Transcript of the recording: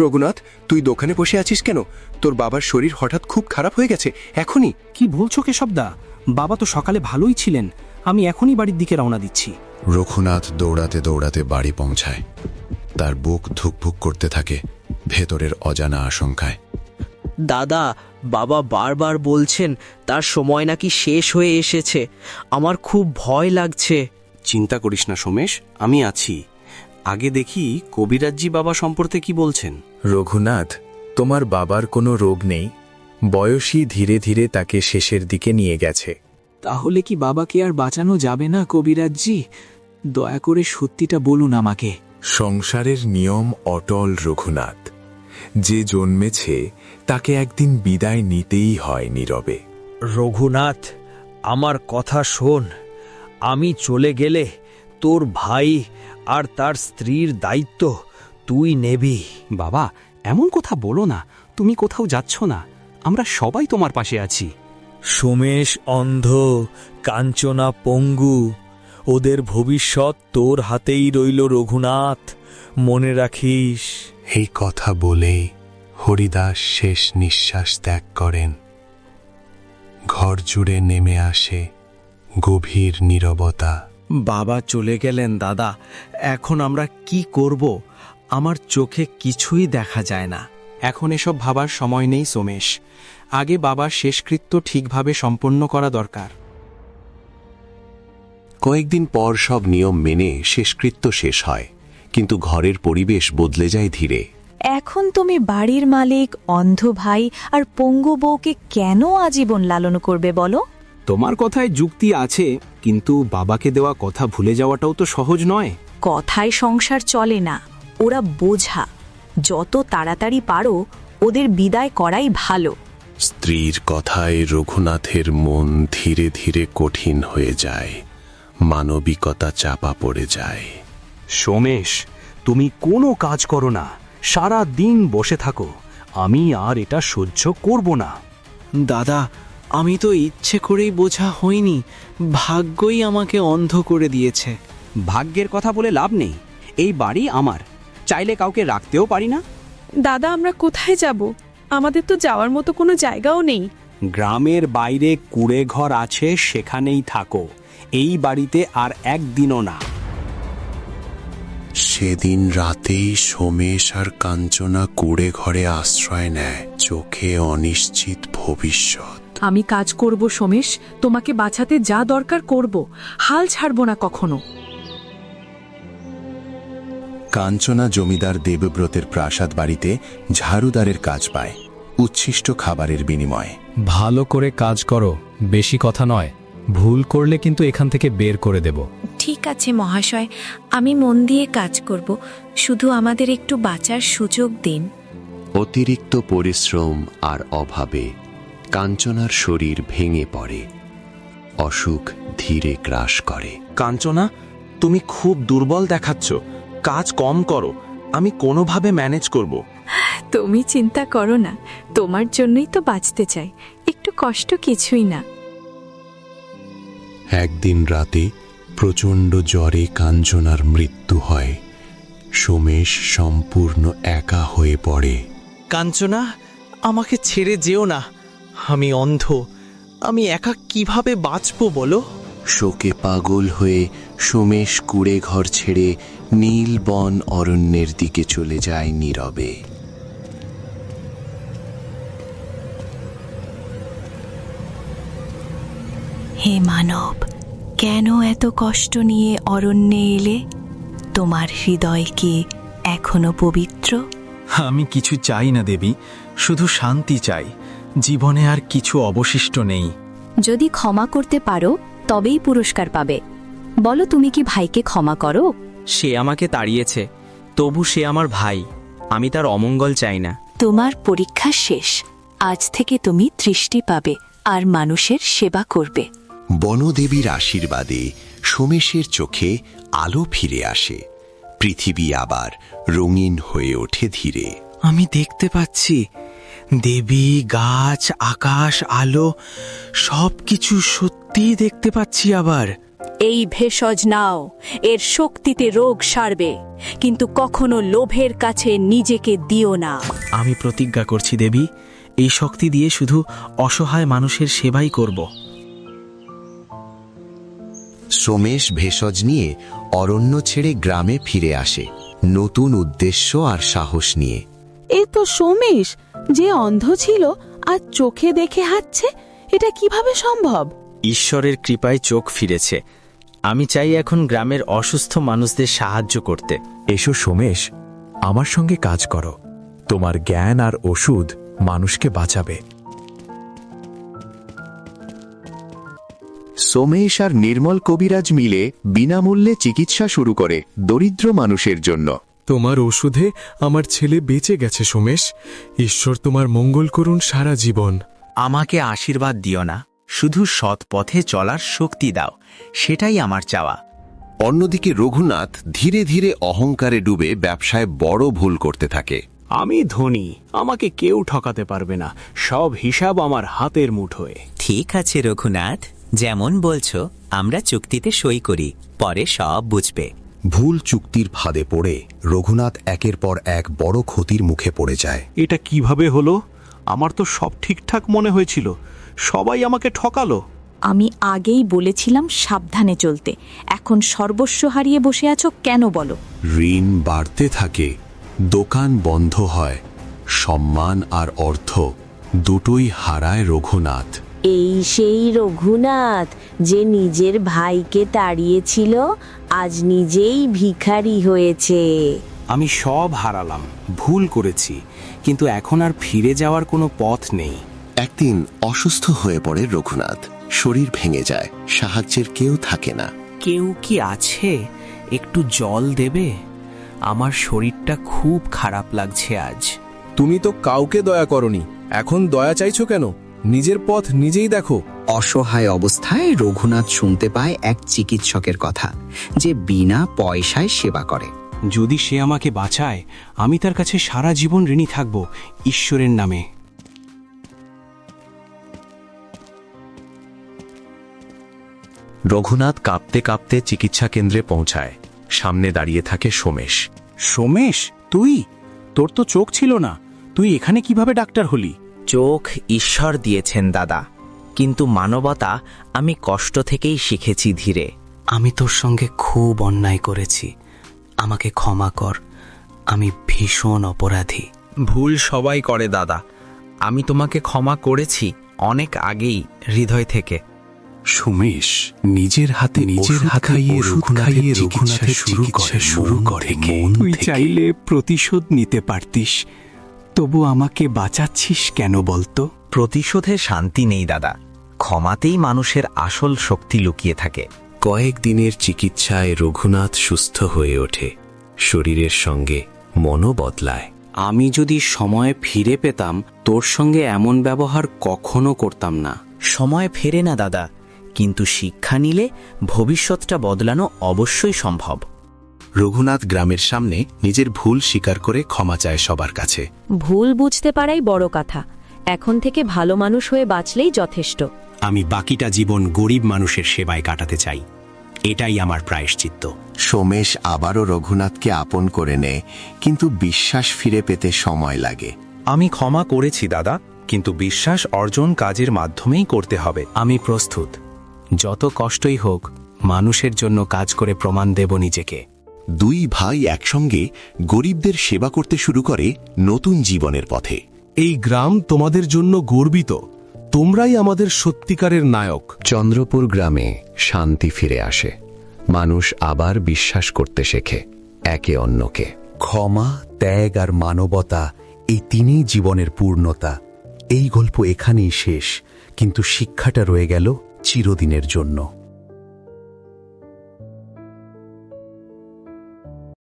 রঘুনাথ তুই দোকানে বসে আছিস কেন? তোর বাবার শরীর হঠাৎ খুব খারাপ হয়ে গেছে এখনই। কি বলছো কেশবদা বাবা তো সকালে ভালোই ছিলেন আমি এখনই বাড়ির দিকে রওনা দিচ্ছি। রঘুনাথ দৌড়াতে দৌড়াতে বাড়ি পৌঁছায়। তার বুক ধুকভুক করতে থাকে ভেতরের অজানা আশঙ্কায়। দাদা বাবা বারবার বলছেন তার সময় নাকি শেষ হয়ে এসেছে। আমার খুব ভয় লাগছে। চিন্তা করিস না সোমেশ আমি আছি। আগে দেখি কবিরাজ্জি বাবা সম্পর্কে কি বলছেন। রঘুনাথ তোমার বাবার কোনো রোগ নেই বয়সই ধীরে ধীরে তাকে শেষের দিকে নিয়ে গেছে। তাহলে কি বাবাকে আর বাঁচানো যাবে না কবিরাজজি? দয়া করে সত্যিটা বলুন আমাকে। সংসারের নিয়ম অটল রঘুনাথ। যে জন্মেছে তাকে একদিন বিদায় নিতেই হয় নীরবে। রঘুনাথ আমার কথা শোন। আমি চলে গেলে তোর ভাই আর তার স্ত্রীর দায়িত্ব তুই নেবি। বাবা এমন কথা বলো না। তুমি কোথাও যাচ্ছ না। আমরা সবাই তোমার পাশে আছি। সোমেশ অন্ধ কাঞ্চনা পঙ্গু ওদের ভবিষ্যৎ তোর হাতেই রইল রঘুনাথ। মনে রাখিস। এই কথা বলে হরিদাস শেষ নিঃশ্বাস ত্যাগ করেন। ঘর জুড়ে নেমে আসে গভীর নীরবতা। বাবা চলে গেলেন দাদা। এখন আমরা কি করব? আমার চোখে কিছুই দেখা যায় না। এখন এসব ভাবার সময় নেই সোমেশ। আগে বাবার শেষকৃত্য ঠিকভাবে সম্পন্ন করা দরকার। কয়েকদিন পর সব নিয়ম মেনে শেষকৃত্য শেষ হয় কিন্তু ঘরের পরিবেশ বদলে যায় ধীরে। এখন তুমি বাড়ির মালিক অন্ধ ভাই আর পঙ্গু বউকে কেন আজীবন লালন করবে বলো? তোমার কথায় যুক্তি আছে কিন্তু বাবাকে দেওয়া কথা ভুলে যাওয়াটাও তো সহজ নয়। কথায় সংসার চলে না ওরা বোঝা। যত তাড়াতাড়ি পারো ওদের বিদায় করাই ভালো। স্ত্রীর কথায় রঘুনাথের মন ধীরে ধীরে কঠিন হয়ে যায় মানবিকতা চাপা পড়ে যায়। সোমেশ তুমি কোনো কাজ করো না সারা দিন বসে থাকো আমি আর এটা সহ্য করব না। দাদা আমি তো ইচ্ছে করেই বোঝা হইনি ভাগ্যই আমাকে অন্ধ করে দিয়েছে। ভাগ্যের কথা বলে লাভ নেই এই বাড়ি আমার চাইলে কাউকে রাখতেও পারি না। দাদা আমরা কোথায় যাব? আমাদের তো যাওয়ার মতো কোনো জায়গাও নেই। গ্রামের বাইরে কুড়ে ঘর আছে সেখানেই থাকো। এই বাড়িতে আর একদিনও না। সেদিন রাতেই সোমেশ আর কাঞ্চনা কুড়ে ঘরে আশ্রয় নেয় চোখে অনিশ্চিত ভবিষ্যৎ। আমি কাজ করব সোমেশ তোমাকে বাঁচাতে যা দরকার করব হাল ছাড়বো না কখনো। কাঞ্চনা জমিদার দেবব্রতের প্রাসাদ বাড়িতে ঝাড়ুদারের কাজ পায় উচ্ছিষ্ট খাবারের বিনিময়ে। ভালো করে কাজ করো বেশি কথা নয় ভুল করলে কিন্তু এখান থেকে বের করে দেব। ঠিক আছে মহাশয় আমি মন দিয়ে কাজ করব শুধু আমাদের একটু বাঁচার সুযোগ দিন। অতিরিক্ত পরিশ্রম আর অভাবে কাঞ্চনার শরীর ভেঙে পড়ে। অসুখ ধীরে গ্রাস করে। কাঞ্চনা তুমি খুব দুর্বল দেখাচ্ছ। কাজ কম করো। আমি কোনোভাবে ম্যানেজ করব। তুমি চিন্তা করো না। তোমার জন্যই তো বাঁচতে চাই। একটু কষ্ট কিছুই না। একদিন রাতে প্রচণ্ড জ্বরে কাঞ্চনার মৃত্যু হয়। সোমেশ সম্পূর্ণ একা হয়ে পড়ে। কাঞ্চনা আমাকে ছেড়ে যেও না। আমি অন্ধ। আমি একা কীভাবে বাঁচবো বলো? শোকে পাগল হয়ে সোমেশ কুড়ে ঘর ছেড়ে নীল বন অরণ্যের দিকে চলে যায় নীরবে। হে মানব কেন এত কষ্ট নিয়ে অরণ্যে এলে? তোমার হৃদয় কি এখনও পবিত্র? আমি কিছু চাই না দেবী শুধু শান্তি চাই। জীবনে আর কিছু অবশিষ্ট নেই। যদি ক্ষমা করতে পারো তবেই পুরস্কার পাবে। বলো তুমি কি ভাইকে ক্ষমা করো? সে আমাকে তাড়িয়েছে তবু সে আমার ভাই আমি তার অমঙ্গল চাই না। তোমার পরীক্ষা শেষ আজ থেকে তুমি দৃষ্টি পাবে আর মানুষের সেবা করবে। বনদেবীর আশীর্বাদে সোমেশের চোখে আলো ফিরে আসে। পৃথিবী আবার রঙিন হয়ে ওঠে ধীরে। আমি দেখতে পাচ্ছি দেবী গাছ আকাশ আলো সব কিছু সত্যিই দেখতে পাচ্ছি আবার। এই ভেষজ নাও এর শক্তিতে রোগ সারবে কিন্তু কখনো লোভের কাছে নিজেকে দিও না। আমি প্রতিজ্ঞা করছি দেবী এই শক্তি দিয়ে শুধু অসহায় মানুষের সেবাই করব। সোমেশ ভেষজ নিয়ে অরণ্য ছেড়ে গ্রামে ফিরে আসে নতুন উদ্দেশ্য আর সাহস নিয়ে। এ তো সোমেশ যে অন্ধ ছিল আর চোখে দেখে হাঁটছে এটা কীভাবে সম্ভব? ঈশ্বরের কৃপায় চোখ ফিরেছে। আমি চাই এখন গ্রামের অসুস্থ মানুষদের সাহায্য করতে। এসো সোমেশ আমার সঙ্গে কাজ করো। তোমার জ্ঞান আর ওষুধ মানুষকে বাঁচাবে। সোমেশ আর নির্মল কবিরাজ মিলে বিনামূল্যে চিকিৎসা শুরু করে দরিদ্র মানুষের জন্য। তোমার ওষুধে আমার ছেলে বেঁচে গেছে সোমেশ। ঈশ্বর তোমার মঙ্গল করুন সারা জীবন। আমাকে আশীর্বাদ দিও না শুধু সৎ পথে চলার শক্তি দাও সেটাই আমার চাওয়া। অন্যদিকে রঘুনাথ ধীরে ধীরে অহংকারে ডুবে ব্যবসায় বড় ভুল করতে থাকে। আমি ধনী আমাকে কেউ ঠকাতে পারবে না সব হিসাব আমার হাতের মুঠোয়। ঠিক আছে রঘুনাথ। যেমন বলছো আমরা চুক্তিতে সই করি পরে সব বুঝবে। ভুল চুক্তির ফাঁদে পড়ে রঘুনাথ একের পর এক বড় ক্ষতির মুখে পড়ে যায়। এটা কীভাবে হলো? আমার তো সব ঠিকঠাক মনে হয়েছিল। সবাই আমাকে ঠকালো। আমি আগেই বলেছিলাম সাবধানে চলতে। এখন সর্বস্ব হারিয়ে বসে আছো কেন বলো? ঋণ বাড়তে থাকে দোকান বন্ধ হয় সম্মান আর অর্থ দুটোই হারায় রঘুনাথ। এই সেই রঘুনাথ যে নিজের ভাইকে তাড়িয়েছিল আজ নিজেই ভিখারি হয়েছে। আমি সব হারালাম ভুল করেছি কিন্তু এখন আর ফিরে যাওয়ার কোনো পথ নেই। একদিন অসুস্থ হয়ে পড়ে রঘুনাথ। শরীর ভেঙে যায় সাহায্যের কেউ থাকে না। কেউ কি আছে? একটু জল দেবে? আমার শরীরটা খুব খারাপ লাগছে আজ। তুমি তো কাউকে দয়া করনি। এখন দয়া চাইছো কেন? নিজের পথ নিজেই দেখো। অসহায় অবস্থায় রঘুনাথ শুনতে পায় এক চিকিৎসকের কথা যে বিনা পয়সায় সেবা করে। যদি সে আমাকে বাঁচায় আমি তার কাছে সারা জীবন ঋণী থাকব ঈশ্বরের নামে। রঘুনাথ কাঁপতে কাঁপতে চিকিৎসা কেন্দ্রে পৌঁছায়। সামনে দাঁড়িয়ে থাকে সোমেশ। সোমেশ তুই? তোর তো চোখ ছিল না। তুই এখানে কীভাবে ডাক্তার হলি? চোখ ঈশ্বর দিয়েছেন দাদা। কিন্তু মানবতা আমি কষ্ট থেকেই শিখেছি ধীরে। আমি তোর সঙ্গে খুব অন্যায় করেছি। আমাকে ক্ষমা কর। আমি ভীষণ অপরাধী। ভুল সবাই করে দাদা। আমি তোমাকে ক্ষমা করেছি অনেক আগেই হৃদয় থেকে। সুমেশ নিজের হাতে নিজের হাত খাইয়ে রঘুনাথের শুরু করে। শুরু করে। তুই চাইলে প্রতিশোধ নিতে পারতিস। তবু আমাকে বাঁচাচ্ছিস কেন বলতো? প্রতিশোধে শান্তি নেই দাদা। ক্ষমাতেই মানুষের আসল শক্তি লুকিয়ে থাকে। কয়েক দিনের চিকিৎসায় রঘুনাথ সুস্থ হয়ে ওঠে। শরীরের সঙ্গে মনও বদলায়। আমি যদি সময় ফিরে পেতাম তোর সঙ্গে এমন ব্যবহার কখনো করতাম না। সময় ফেরে না দাদা। কিন্তু শিক্ষা নিলে ভবিষ্যৎটা বদলানো অবশ্যই সম্ভব। রঘুনাথ গ্রামের সামনে নিজের ভুল স্বীকার করে ক্ষমা চায় সবার কাছে। ভুল বুঝতে পারাই বড় কথা। এখন থেকে ভালো মানুষ হয়ে বাঁচলেই যথেষ্ট। আমি বাকিটা জীবন গরিব মানুষের সেবায় কাটাতে চাই। এটাই আমার প্রায়শ্চিত্ত। সোমেশ আবারও রঘুনাথকে আপন করে নেয় কিন্তু বিশ্বাস ফিরে পেতে সময় লাগে। আমি ক্ষমা করেছি দাদা কিন্তু বিশ্বাস অর্জন কাজের মাধ্যমেই করতে হবে। আমি প্রস্তুত। যত কষ্টই হোক মানুষের জন্য কাজ করে প্রমাণ দেব নিজেকে। দুই ভাই একসঙ্গে গরিবদের সেবা করতে শুরু করে নতুন জীবনের পথে। এই গ্রাম তোমাদের জন্য গর্বিত। তোমরাই আমাদের সত্যিকারের নায়ক। চন্দ্রপুর গ্রামে শান্তি ফিরে আসে। মানুষ আবার বিশ্বাস করতে শেখে একে অন্যকে। ক্ষমা ত্যাগ আর মানবতা এই তিনই জীবনের পূর্ণতা। এই গল্প এখানেই শেষ কিন্তু শিক্ষাটা রয়ে গেল চিরদিনের জন্য।